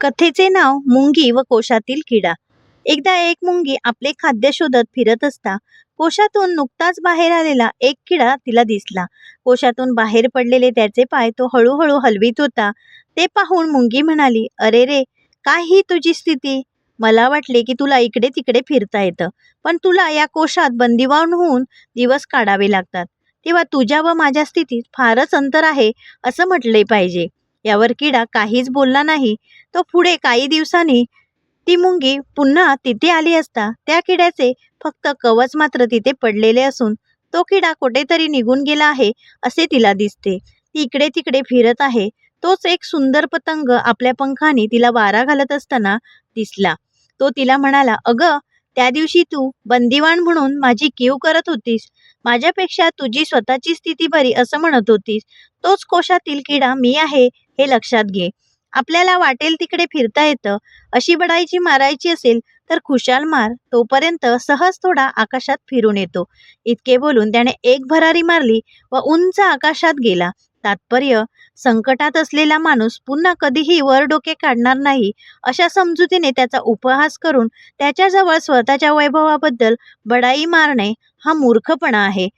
कथेचे नाव मुंगी व कोशातील किडा. एकदा एक मुंगी आपले खाद्य शोधत फिरत असता कोशातून नुकताच बाहेर आलेला एक किडा तिला दिसला. कोशातून बाहेर पडलेले त्याचे पाय तो हळूहळू हलवीत होता. ते पाहून मुंगी म्हणाली अरे रे काय ही तुझी स्थिती? मला वाटले की तुला इकडे तिकडे फिरता येतं पण तुला या कोशात बंदिवान होऊन दिवस काढावे लागतात. तेव्हा तुझ्या व माझ्या स्थितीत फारच अंतर आहे असं म्हटले पाहिजे. यावर किडा काहीच बोलला नाही. तो पुढे काही दिवसांनी ती मुंगी पुन्हा तिथे आली असता. त्या किड्याचे फक्त कवच मात्र तिथे पडलेले असून तो किडा कुठेतरी निघून गेला आहे असे तिला दिसते. ती इकडे तिकडे फिरत आहे. तोच एक सुंदर पतंग आपल्या पंखाने तिला वारा घालत असताना दिसला. तो तिला म्हणाला अगं त्या दिवशी तू बंदिवान म्हणून माझी कीव करत होतीस. माझ्यापेक्षा तुझी स्वतःची स्थिती बरी असं म्हणत होतीस. तोच कोशातील किडा मी आहे हे लक्षात घे. आपल्याला वाटेल तिकडे फिरता येतं. अशी बडाईची मारायची असेल तर खुशाल मार. तोपर्यंत सहज थोडा आकाशात फिरून येतो. इतके बोलून त्याने एक भरारी मारली व उंच आकाशात गेला. तात्पर्य संकटात असलेला माणूस पुन्हा कधीही वर डोके काढणार नाही अशा समजुतीने त्याचा उपहास करून त्याच्याजवळ स्वतःच्या वैभवाबद्दल बडाई मारणे हा मूर्खपणा आहे.